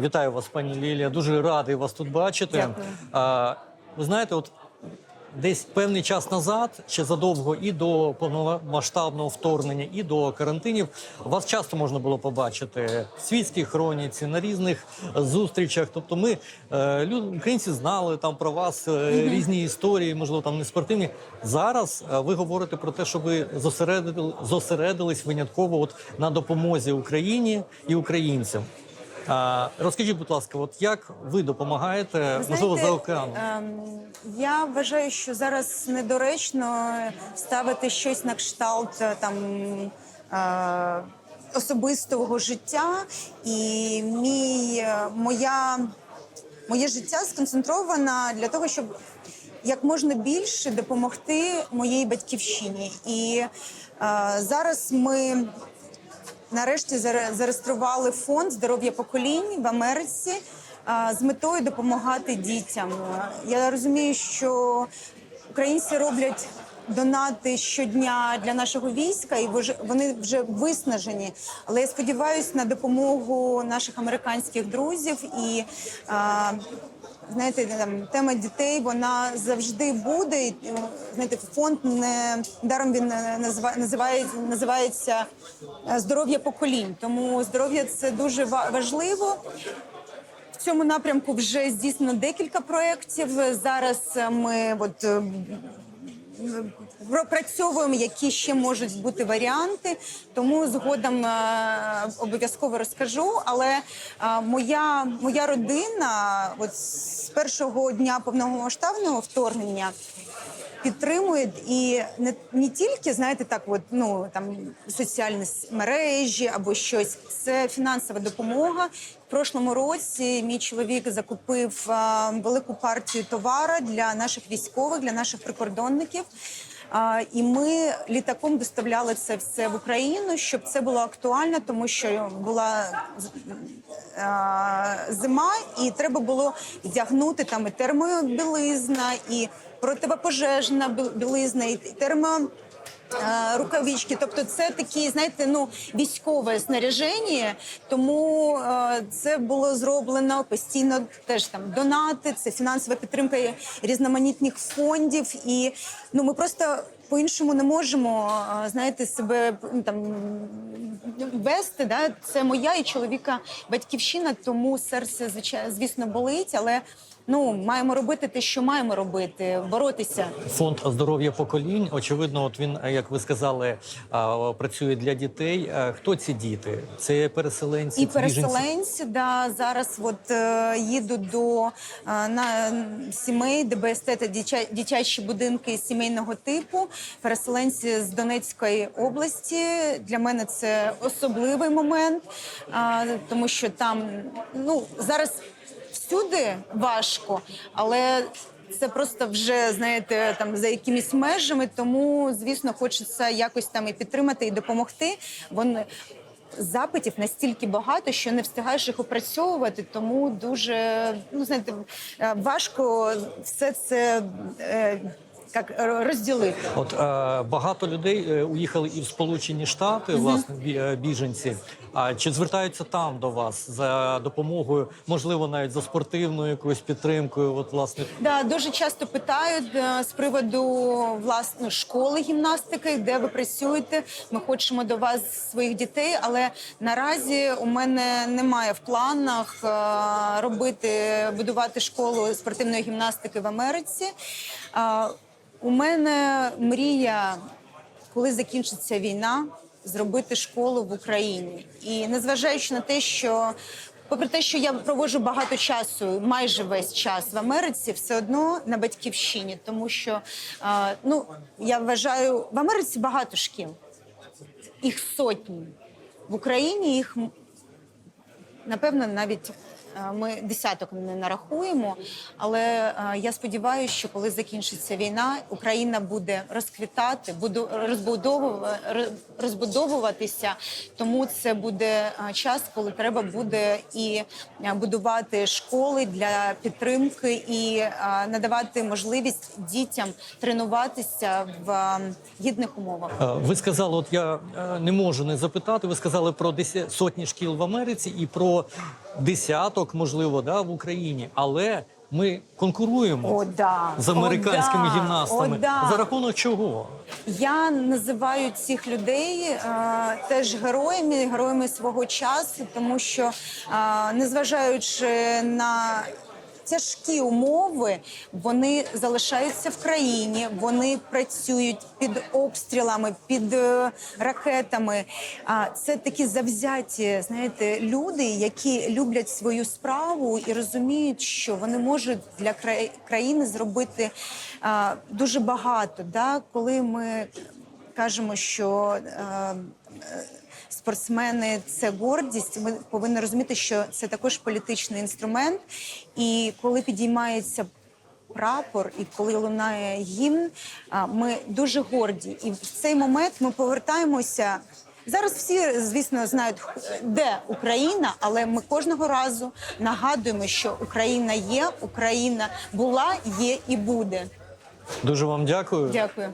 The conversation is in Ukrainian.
Вітаю вас, пані Лілія. Дуже радий вас тут бачити. Дякую. А, ви знаєте, от десь певний час назад, ще задовго і до повномасштабного вторгнення, і до карантинів, вас часто можна було побачити в світській хроніці на різних зустрічах. Тобто, ми е, українці знали там про вас е, різні історії, можливо, там не спортивні. Зараз е, ви говорите про те, що ви зосередили, зосередились винятково от на допомозі Україні і українцям. Розкажіть, будь ласка, от як ви допомагаєте, Ви можливо, за знаєте, океаном? ем, я вважаю, що зараз недоречно ставити щось на кшталт е, там е, особистого життя, і мій, е, моя, моє життя сконцентровано для того, щоб як можна більше допомогти моїй батьківщині. І е, зараз ми нарешті заре- зареєстрували фонд здоров'я поколінь в Америці з метою допомагати дітям. Я розумію, що українці роблять. Донати щодня для нашого війська, і вони вже виснажені. Але я сподіваюся на допомогу наших американських друзів. І а, знаєте, там тема дітей вона завжди буде. Е, знаєте, фонд не даром він називає, називається е, здоров'я поколінь. Тому здоров'я це дуже ва- важливо. В цьому напрямку вже здійснено декілька проєктів. Зараз е, ми от. Пропрацьовуємо, які ще можуть бути варіанти, тому згодом е, обов'язково розкажу. Але е, моя, моя родина, от з першого дня повномасштабного вторгнення, підтримують і не, не тільки знаєте, так, от ну там соціальні мережі або щось. Це фінансова допомога. В прошлому році мій чоловік закупив велику партію товара для наших військових, для наших прикордонників. І ми літаком доставляли це все в Україну, щоб це було актуально, тому що була зима, і треба було вдягнути там і термобілизна, і противопожежна бі- білизна, і термо. Е, Рукавички, тобто це такі, знаєте, ну військове снаряження, тому е, це було зроблено постійно. Теж там донати, це фінансова підтримка різноманітних фондів, і ну ми просто по-іншому не можемо е, знаєте себе там вести. Да? Це моя і чоловіка батьківщина, тому серце звісно, болить, але ну маємо робити те, що маємо робити, боротися. Фонд здоров'я поколінь. Очевидно, от він, як ви сказали, працює для дітей. Хто ці діти? Це переселенці, І переселенці, да, зараз от е, їдуть до е, на сімей, ДБСТ та дитя, дитячі будинки сімейного типу. Переселенці з Донецької області. Для мене це особливий момент, тому що там ну зараз всюди важко, але. Це просто вже знаєте там за якимись межами, тому звісно хочеться якось там і підтримати і допомогти. Вони запитів настільки багато, що не встигаєш їх опрацьовувати, тому дуже ну знаєте, е, важко все це е, як розділити. От е, багато людей е, уїхали і в Сполучені Штати, власне, е, біженці. А чи звертаються там до вас за допомогою, можливо, навіть за спортивною якоюсь підтримкою? От власне Да, дуже часто питають е, з приводу власне школи гімнастики, де ви працюєте. Ми хочемо до вас своїх дітей, але наразі у мене немає в планах е, робити будувати школу спортивної гімнастики в Америці. Е, У мене мрія, коли закінчиться війна, зробити школу в Україні. І незважаючи на те, що Попри те, що я проводжу багато часу, майже весь час в Америці, все одно на батьківщині, тому що ну я вважаю, в Америці багато шкіл, їх сотні. В Україні їх напевно навіть ми десяток не нарахуємо. Але е, я сподіваюся, що коли закінчиться війна, Україна буде розквітати, роз- розбудовуватися. Тому це буде е, час, коли треба буде і е, будувати школи для підтримки, і е, надавати можливість дітям тренуватися в е, гідних умовах. Е, Ви сказали, от я е, не можу не запитати. Ви сказали про деся- сотні шкіл в Америці і про десяток, можливо, да, в Україні, але ми конкуруємо О, да. з американськими О, да. гімнастами. О, да. За рахунок чого? Я називаю цих людей е, теж героями, героями свого часу, тому що е, незважаючи на тяжкі умови, вони залишаються в країні, вони працюють під обстрілами, під е, ракетами. А це такі завзяті, знаєте, люди, які люблять свою справу і розуміють, що вони можуть для країни зробити дуже багато. Да? Коли ми кажемо, що е, спортсмени це гордість, ми повинні розуміти, що це також політичний інструмент. І коли підіймається прапор, і коли лунає гімн, ми дуже горді. І в цей момент ми повертаємося. Зараз всі, звісно, знають, де Україна, але ми кожного разу нагадуємо, що Україна є, Україна була, є і буде. Дуже вам дякую. Дякую.